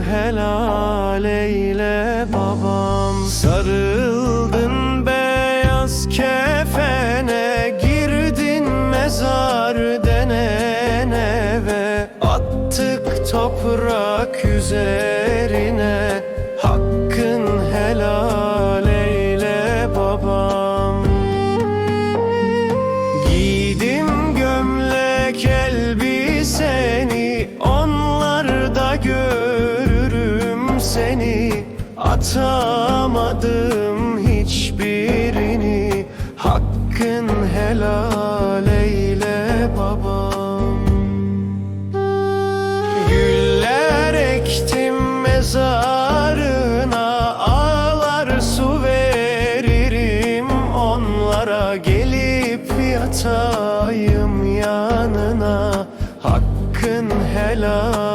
helal eyle babam. Sarıldın beyaz kefene Girdin mezar denen eve Attık toprak üzerine Atamadım hiçbirini. Hakkın helal eyle babam. Güller ektim mezarına Ağlar su veririm onlara. Gelip yatayım yanına Hakkın helal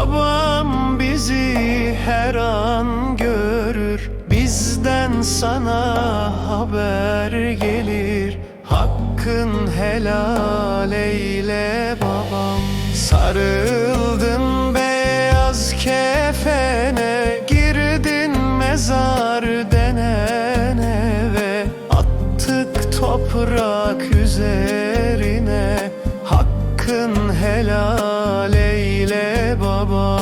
Babam bizi her an görür. Bizden sana haber gelir. Hakkın helal eyle babam. Sarıldın beyaz kefene Girdin mezar denen eve Attık toprak üzerine. Hakkın helal baba.